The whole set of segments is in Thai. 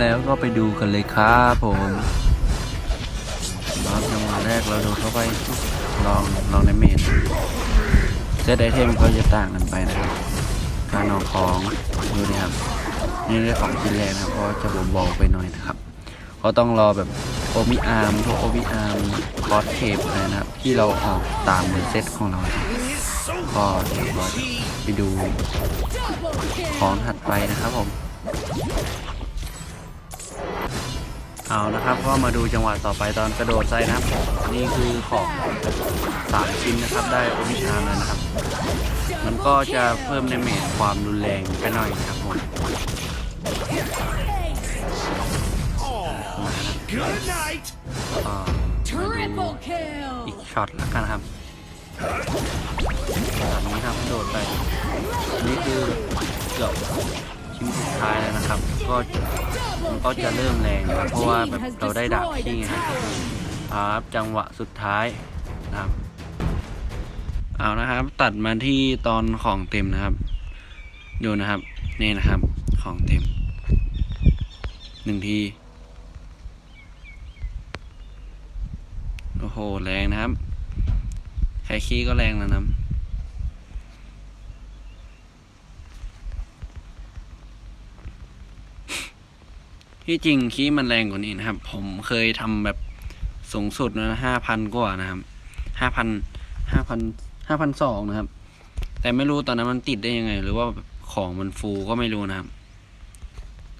แล้วก็ไปดูกันเลยครับผมครับจังหวะแรกเราโดดเข้าไปลองลองในเมจเซตไอเทมก็จะต่างกันไปนะครับ การเอาของดูนี่ครับนี่ได้ของชิ้นแรกนะครับเพราะจะเบาๆไปหน่อยนะครับก็ต้องรอแบบโอมิอาร์มพวกโอมิอาร์มคอสเทปอะไรนะครับ ที่เราออกตามในเซตของเราครับก็เดี๋ยวเราไปดูของถัดไปนะครับผม เอานะครับก็มาดูจังหวะต่อไปตอนกระโดดใส่นะครับ นี่คือของสามชิ้นนะครับได้โอมิอาร์มแล้วนะครับ มันก็จะเพิ่มในเมจความรุนแรงไปหน่อยนะครับผม Good night. ก็มาดู Triple kill! อีกช็อตแล้วกันครับแบบนี้ครับโดดไปอันนี่คือเกือบ ชิ้นสุดท้ายแล้วนะครับ ก็มันก็จะเริ่มแรงนะเพราะว่าแบบเราได้ดาบที่ไงครับจังหวะสุดท้ายนะครับเอานะครับ ตัดมาที่ตอนของเต็มนะครับดูนะครับนี่นะครับของเต็มหนึ่งทีโอ้โหแรงนะครับไคขี้ก็แรงแล้วนะ ที่จริงขี้มันแรงกว่านี้นะครับ ผมเคยทำแบบสูงสุดนะห้าพันกว่านะครับห้าพันห้าพันห้าพันสองนะครับ แต่ไม่รู้ตอนนั้นมันติดได้ยังไง หรือว่าของมันฟูก็ไม่รู้นะครับ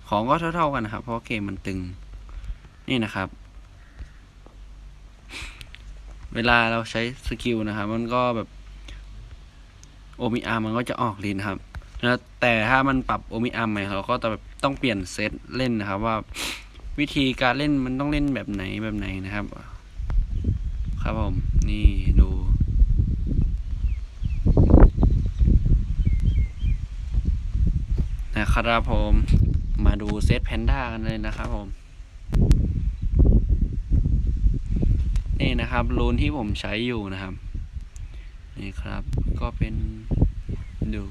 ของก็เท่าๆกันนะครับ เพราะเกมมันตึง นี่นะครับ เวลาเราใช้สกิลนะครับ มันก็แบบโอมิอาร์มันก็จะออกลินครับแล้วแต่ถ้ามันปรับโอมิอาร์ใหม่เราก็จะแบบ ต้องเปลี่ยนเซตเล่นนะครับว่าวิธีการเล่นมันต้องเล่นแบบไหนแบบไหนนะครับ ครับผม นี่ดูนะครับผมมาดูเซตแพนด้ากันเลยนะครับผม นี่นะครับรูนที่ผมใช้อยู่นะครับ นี่ครับก็เป็นดู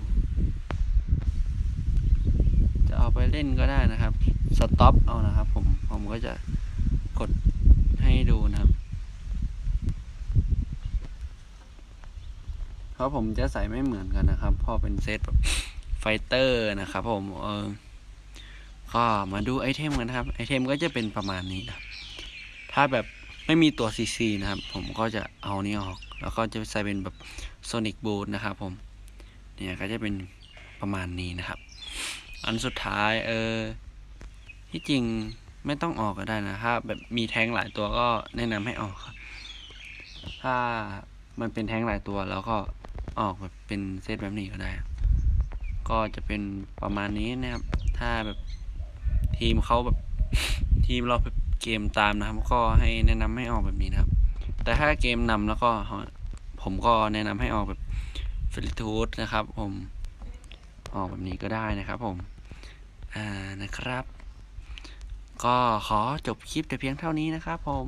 จะ เล่นก็ได้นะครับสต็อปเอานะครับผมผมก็จะกดให้ดูนะครับเพราะผมจะใส่ไม่เหมือนกันนะครับเพอเป็นเซตแบบไฟเตอร์นะครับ ผมเออก็มาดูไอเทมกันนะครับไอเทมก็จะเป็นประมาณนี้นะครับ ถ้าแบบไม่มีตัว CC นะครับ ผมก็จะเอานี้ออก แล้วก็จะใส่เป็นแบบ Sonic Boot นะครับผม เนี่ยก็จะเป็นประมาณนี้นะครับ อันสุดท้ายเออ ที่จริงไม่ต้องออกก็ได้นะถ้าแบบมีแท้งหลายตัวก็แนะนำให้ออกครับ ถ้ามันเป็นแท้งหลายตัวแล้วก็ออกแบบเป็นเซตแบบนี้ก็ได้ ก็จะเป็นประมาณนี้นะครับ ถ้าแบบทีมเขาแบบทีมเราเกมตามนะครับ ก็ให้แนะนำให้ออกแบบนี้นะครับ แต่ถ้าเกมนำแล้วก็ผมก็แนะนำให้ออกแบบฟิลิทูดนะครับ ผม ออกแบบนี้ก็ได้นะครับผม อ่านะครับ ก็ขอจบคลิปแต่เพียงเท่านี้นะครับผม